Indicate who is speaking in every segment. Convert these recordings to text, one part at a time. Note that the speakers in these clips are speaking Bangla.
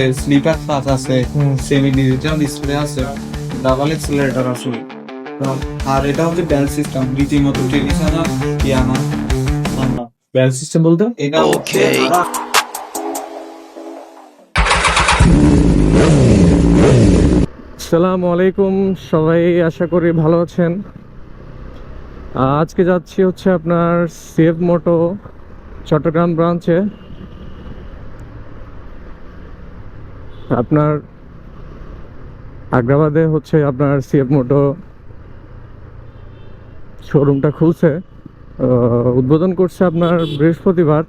Speaker 1: আছে স্লিপার টাচ আছে সেমি ডিজিটাল ডিসপ্লে আছে ডাবল এক্সেলারেটর আছে। আর এটা হচ্ছে ব্যাল সিস্টেম রীতিমতো ট্রেডিশনাল ইয়ামা
Speaker 2: ব্যাল সিস্টেম বলতে?
Speaker 1: এটা হচ্ছে
Speaker 2: আসসালামু আলাইকুম সবাই আশা করি ভালো আছেন। আজকে যাচ্ছি হচ্ছে আপনার সেভ মোটো চট্টগ্রাম ব্রাঞ্চে আপনার আগ্রাবাদে হচ্ছে আপনার সিএফ মোটো শোরুমটা খুলছে। উদ্বোধন করছে আপনার বৃহস্পতিবার।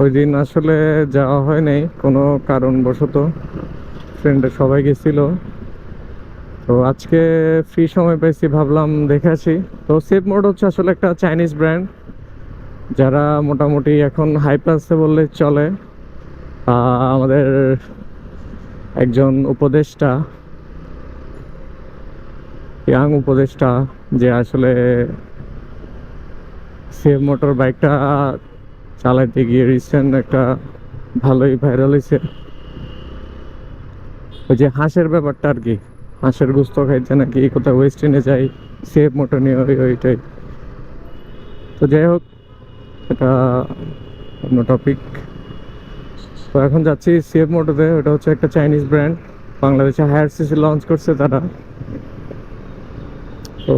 Speaker 2: ওই দিন আসলে যাওয়া হয় নাই, কোনো কারণবশত ফ্রেন্ডের সবাই গেছিল। তো আজকে ফ্রি সময় পেয়েছি ভাবলাম দেখে আসি। তো সেফ মোড হচ্ছে আসলে একটা চাইনিজ ব্র্যান্ড যারা মোটামুটি এখন হাইপ আছে বললে চলে। আমাদের একজন উপদেষ্টা, ইয়াং উপদেষ্টা, যে আসলে সেফ মোটর বাইকটা চালাইতে গিয়ে রিসেন্ট একটা ভালোই ভাইরাল হয়েছে ওই যে হাঁসের ব্যাপারটা আর কি, হাঁসের গুস্ত খাইতে নাকি কোথাও ওয়েস্টার্নে যাই সেফ মোটর নিয়ে ওই, ওইটাই। তো যাই হোক, এটা অন্য টপিক তো এখন যাচ্ছি সেফ মোটরে ওটা হচ্ছে একটা চাইনিজ ব্র্যান্ড বাংলাদেশে হায়ার সিসি লঞ্চ করছে তারা। তো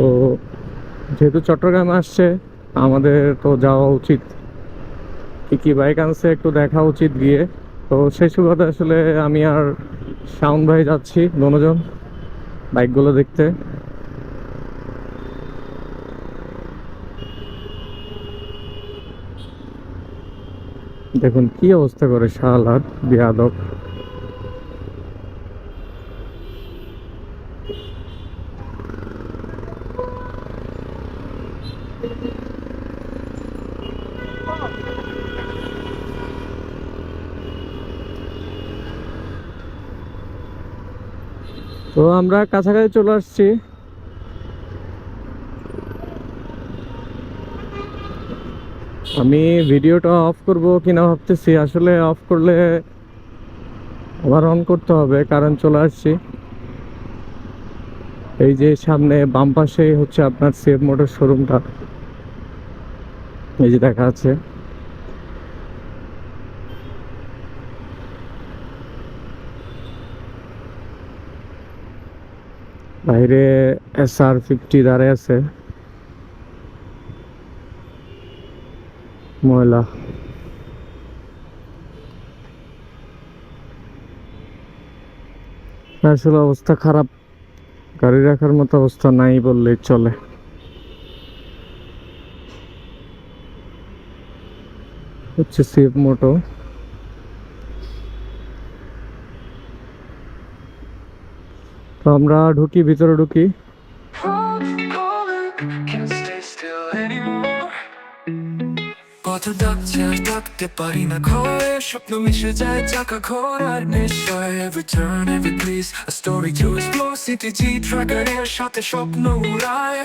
Speaker 2: যেহেতু চট্টগ্রামে আসছে, আমাদের তো যাওয়া উচিত। কি কি বাইক আনছে একটু দেখা উচিত গিয়ে। তো সেই সুবাদে আসলে আমি আর শাওন ভাই যাচ্ছি, দুজন বাইকগুলো দেখতে। দেখুন কি অবস্থা করে শাহালাত বিয়াদব। তো আমরা কাছাকাছি চলে আসছি। আমি ভিডিওটা অফ করব কিনা ভাবতেছি। আসলে অফ করলে আবার অন করতে হবে, কারণ চলে আসছি। এই যে সামনে বাম পাশে হচ্ছে আপনার সেফ মোটর শোরুমটা এই যে দেখা আছে বাইরে এস আর ফিফটি দাঁড়ায় আছে। ময়লা। আসলে অবস্থা খারাপ। গাড়ি রাখার মতো অবস্থা নাই বললেই চলে। হচ্ছে সেফ মোটো তো আমরা ঢুকি, ভিতরে ঢুকি।
Speaker 3: কত ডাকছে আর ডাকতে পারি না ঘরে। স্বপ্ন মিশে যায় চাকা ঘোরার নেশায়। Every turn, every place A story to explore CTG tracker এর সাথে স্বপ্ন উড়ায়।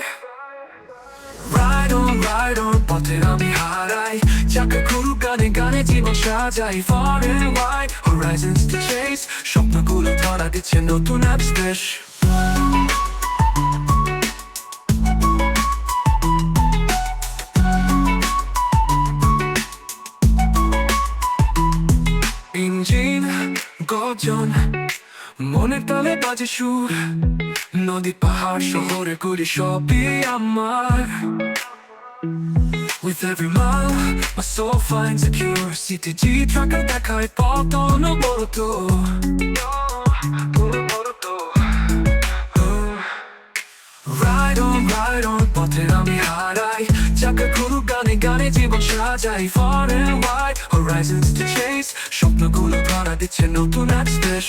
Speaker 3: Ride on, ride on, পথে আমি হারাই। চাকা ঘুরু গানে গানে জীবন সাজাই। Far and wide, horizons to chase স্বপ্নগুলো ধরা দিচ্ছে নতুন অ্যাপস মনের তালে বাজে সুর। নদী পাহাড় শহরে গুলি সবই আমার। With every mile, my soul finds a cure CTG tracker দেখায় পথ অনবরত. Ride on, ride on, পথে আমি হারাই। চাকা ঘুরু গানে গানে জীবন সাজাই। Far and wide, horizons to chase স্বপ্নগুলো ধরা দিচ্ছে নতুন এক দেশ।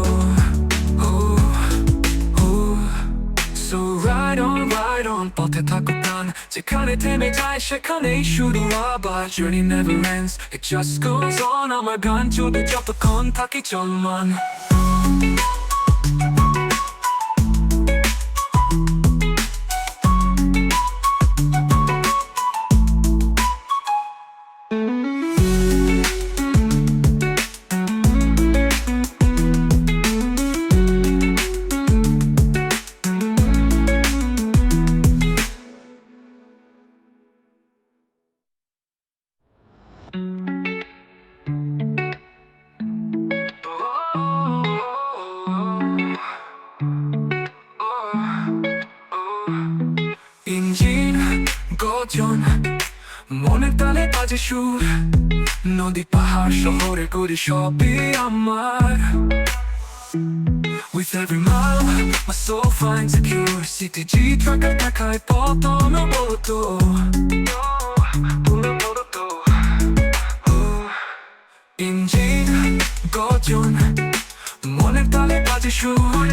Speaker 3: পথে থাকো প্রাণ যেখানে থেমে যায় সেখানেই শুরু আবার journey never ends it just goes on আমার গান চলবে যতক্ষণ থাকি চলমান সুর নদী পাহাড় শহরে করি সবই আমার। With every mile, my soul finds a cure. CTG tracker দেখায় পথ অনবরত ইঞ্জিন গজন মনের তালে বাজে সুর।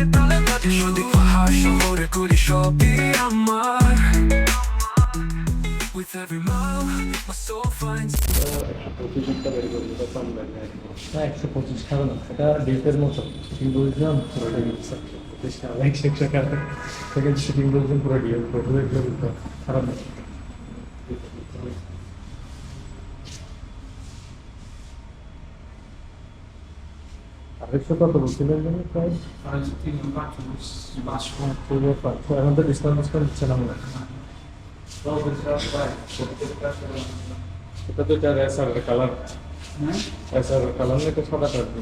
Speaker 3: নদী পাহাড় শহরে করি সবই আমার। With every mile, my soul finds
Speaker 2: একশো পঁচিশ খাবে না এটা ডেটের মতো শুটিং বলছিলাম পুরোটা দিচ্ছে একশো একশো খাবে সেকেন্ড শুটিং বলছেন পুরো ডিএল পুরো এগুলো দিতে খারাপ না আড়াইশো কত বলছিলেন জানি প্রায় পূর্ব পাঁচ এখন তো ডিসকাউন্ট ডিসকাউন্ট দিচ্ছে না মনে হয়। এটা তো যার এসআর কালার এসআর কালার নাকি সাদা কাটবে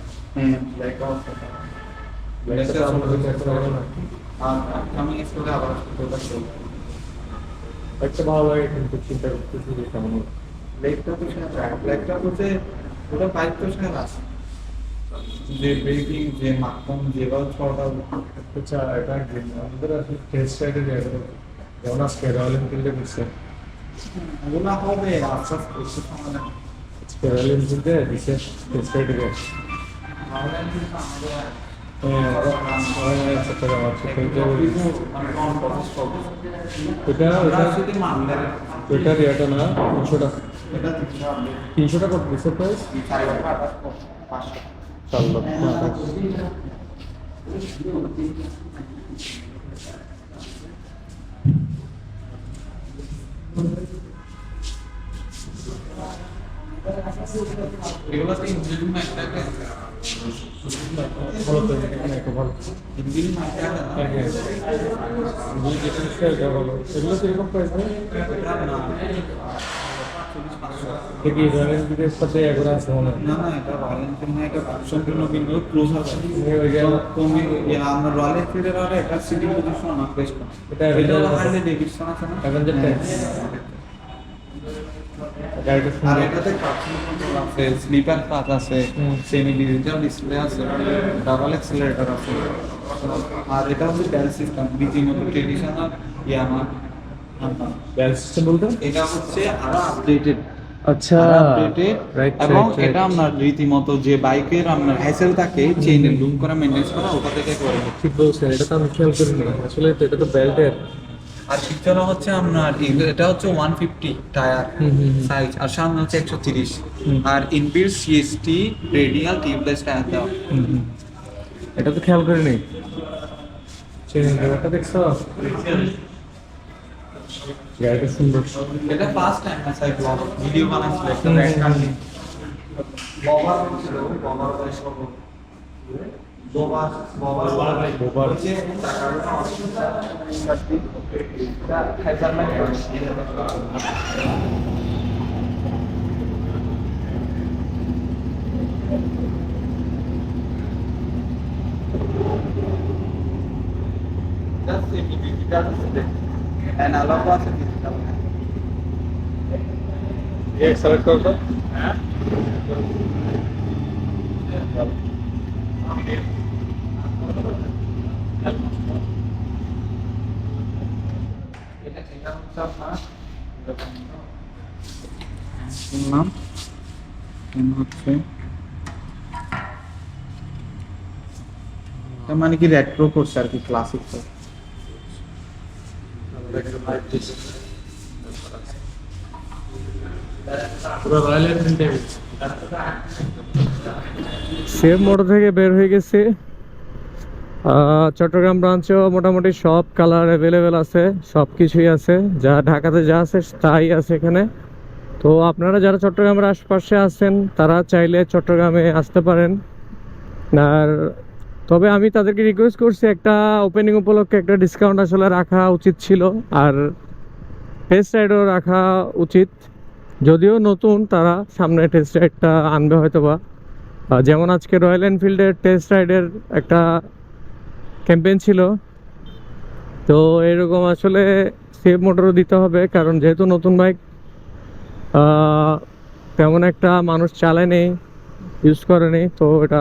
Speaker 2: একটা ভালো লাগে কিন্তু চিন্তা করতেছি যে কেমন হবে।
Speaker 1: যে ব্রেকিং যে মাখন যেভাবে ছড়াটা
Speaker 2: আচ্ছা এটা একদিন আমাদের আসলে টেস্ট রাইডে যেমন আজকে রয়্যাল এনফিল্ডে দিচ্ছে
Speaker 1: ওগুলো হবে লাগবে।
Speaker 2: আজকে রয়্যাল এনফিল্ডে দিচ্ছে টেস্ট
Speaker 1: শুধু মানলেন
Speaker 2: ওইটার ইয়েটা না তিনশো টাকা
Speaker 1: এটা তিনশো
Speaker 2: টাকা দিচ্ছে প্রাইস
Speaker 1: চার লক্ষ এগুলো
Speaker 2: কীরকম প্রাইস থেকে ইরানের বিদেশ সাথে একবার আছে মনে
Speaker 1: না না এটা ভালেন্টিন না এটা সম্পূর্ণ কিন্তু ক্লোজ
Speaker 2: আছে।
Speaker 1: তুমি আমরা রয়্যাল এনফিল্ডের আর একটা সিটি পজিশন না বেস্ট
Speaker 2: এটা
Speaker 1: এটা হার্লে ডেভিডসন আছে। না? 7010 স্লিপার পাত আছে সেমি ডিজিটাল ডিসপ্লে আছে ডাবল অ্যাক্সেলারেটর আছে। আর এটা হচ্ছে ব্যাল সিস্টেম রীতিমতো ট্রেডিশনাল ইয়ামা
Speaker 2: ব্যাল সিস্টেম বলতে?
Speaker 1: এটা হচ্ছে আরও আপডেটেড
Speaker 2: আচ্ছা
Speaker 1: এবং এটা আপনার রীতিমতো যে বাইকের আপনার হ্যাসেল থাকে চেইনের লুম করা মেনটেন করা ওটা থেকে করে।
Speaker 2: ঠিক বলছেন এটা তো আমি খেয়াল করিনি। আসলে এটা তো বেল্টের
Speaker 1: আর পিছনে হচ্ছে আপনার এটা হচ্ছে ওয়ান ফিফটি টায়ার। সাইজ আর সামনে হচ্ছে একশো তিরিশ। আর inbuilt CST radial tubeless tyre দেওয়া।
Speaker 2: এটা তো খেয়াল চেন ব্যাপারটা দেখছ? গাড়িটা সুন্দর।
Speaker 1: এটা first time side blog video বানাচ্ছিল একটা রেড কার্ডে ববার হচ্ছিল ববার বয়স Dobar, Bobar,
Speaker 2: Bobar.
Speaker 1: Önce sakalına alışmışsa dikkatli. Ya kazanmak yok. That's the beauty, that's
Speaker 2: the And I love
Speaker 1: what's in it. Yes, sir, sir. Yeah. মানে কি রেট্রো করছে আর কি ক্লাসিক এনফিল্ডে
Speaker 2: সেম মোটর থেকে বের হয়ে গেছি। চট্টগ্রাম ব্রাঞ্চেও মোটামুটি সব কালার অ্যাভেলেবেল আছে সব কিছুই আছে। যা ঢাকাতে যা আছে তাই আছে এখানে। তো আপনারা যারা চট্টগ্রামের আশপাশে আছেন, তারা চাইলে চট্টগ্রামে আসতে পারেন। আর তবে আমি তাদেরকে রিকোয়েস্ট করছি, একটা ওপেনিং উপলক্ষে একটা ডিসকাউন্ট আসলে রাখা উচিত ছিল। আর টেস্ট রাইডও রাখা উচিত। যদিও নতুন, তারা সামনে টেস্ট রাইডটা আনবে হয়তো বা যেমন আজকে রয়্যাল এনফিল্ডের টেস্ট রাইডের একটা ক্যাম্পেইন ছিল। তো এরকম আসলে সেফ মোটরও দিতে হবে, কারণ যেহেতু নতুন বাইক তেমন একটা মানুষ চালায় নেই ইউজ করে নেই, তো এটা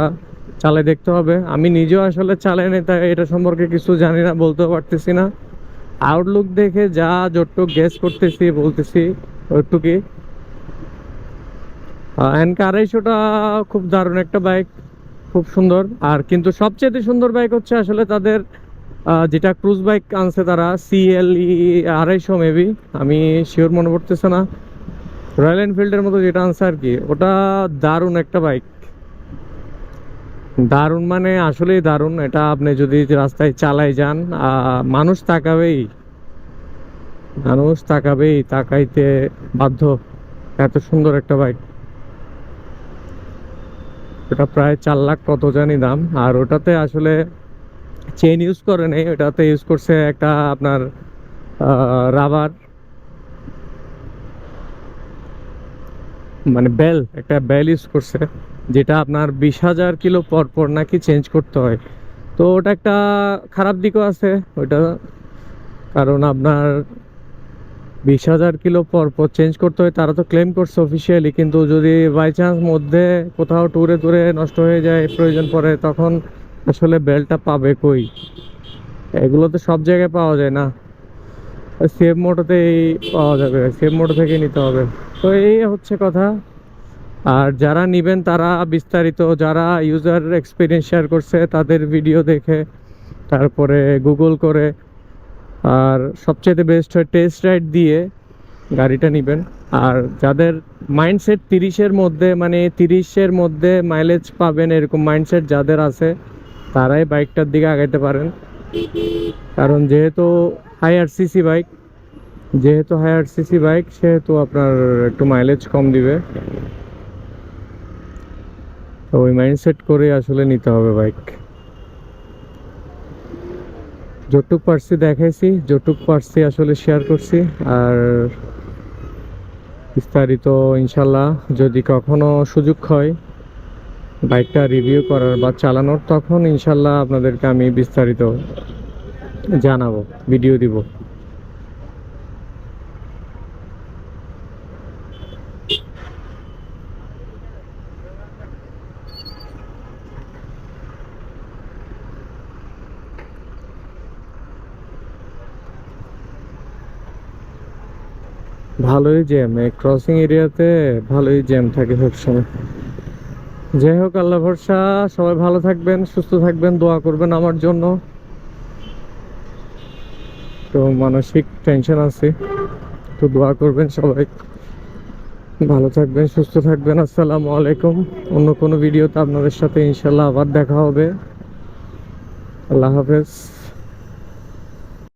Speaker 2: চালায় দেখতে হবে। আমি নিজেও আসলে চালাই নেই, তাই এটা সম্পর্কে কিছু জানি না, বলতেও পারতেছি না। আউটলুক দেখে যা যতটুক গেস করতেছি, বলতেছি, ওইটুকুই। এনকে আড়াইশোটা খুব দারুণ একটা বাইক খুব সুন্দর। আর কিন্তু সবচেয়ে সুন্দর বাইক হচ্ছে আসলে তাদের যেটা ক্রুজ বাইক আনছে তারা সিএলই আড়াইশো মেবি আমি শিওর মনে পড়তেছে না। রয়্যাল এনফিল্ডের মতো যেটা আনছে আর কি, ওটা দারুণ একটা বাইক দারুণ মানে আসলেই দারুণ, এটা আপনি যদি রাস্তায় চালাই যান মানুষ তাকাবেই। মানুষ তাকাবেই, তাকাইতে বাধ্য। এত সুন্দর একটা বাইক ওটা প্রায় চার লাখ কত জানি দাম। আর ওটাতে আসলে চেন ইউজ করে নেই, ওটাতে ইউজ করছে একটা আপনার রাবার মানে বেল একটা বেল ইউজ করছে, যেটা আপনার বিশ হাজার কিলো পর পর নাকি চেঞ্জ করতে হয়। তো ওটা একটা খারাপ দিকও আছে ওইটা কারণ আপনার বিশ হাজার কিলো পর পর চেঞ্জ করতে হয়, তারা তো ক্লেম করছে অফিসিয়ালি কিন্তু যদি বাই চান্স মধ্যে কোথাও টুরে টুরে নষ্ট হয়ে যায়, প্রয়োজন পড়ে, তখন আসলে বেলটা পাবে কই? এগুলো তো সব জায়গায় পাওয়া যায় না। সেভ মোটোতেই পাওয়া যাবে সেভ মোটো থেকে নিতে হবে। তো এই হচ্ছে কথা। আর যারা নেবেন, তারা বিস্তারিত, যারা ইউজার এক্সপিরিয়েন্স শেয়ার করছে, তাদের ভিডিও দেখে, তারপরে গুগল করে আর সবচেয়ে বেস্ট হয় টেস্ট রাইড দিয়ে গাড়িটা নেবেন। আর যাদের মাইন্ডসেট তিরিশের মধ্যে মানে তিরিশের মধ্যে মাইলেজ পাবেন এরকম মাইন্ডসেট যাদের আছে, তারাই বাইকটার দিকে আগাইতে পারেন। কারণ যেহেতু হায়ার সিসি বাইক যেহেতু হায়ার সিসি বাইক সেহেতু আপনার একটু মাইলেজ কম দিবে। তো ওই মাইন্ডসেট করে আসলে নিতে হবে বাইক যতটুক পারছি দেখাইছি যতটুক পারছি আসলে শেয়ার করছি, আর বিস্তারিত ইনশাল্লাহ যদি কখনো সুযোগ হয় বাইকটা রিভিউ করার বা চালানোর, তখন ইনশাল্লাহ আপনাদেরকে আমি বিস্তারিত জানাব ভিডিও দিব। ভালোই জ্যাম, এই ক্রসিং এরিয়াতে ভালোই জ্যাম থাকে সবসময়। যাই হোক, আল্লাহ ভরসা, সবাই ভালো থাকবেন, সুস্থ থাকবেন, দোয়া করবেন আমার জন্য। তো মানসিক টেনশন আছে, তো দোয়া করবেন সবাই। ভালো থাকবেন, সুস্থ থাকবেন, আসসালামু আলাইকুম। অন্য কোনো ভিডিওতে আপনাদের সাথে ইনশাল্লাহ আবার দেখা হবে। আল্লাহ হাফেজ।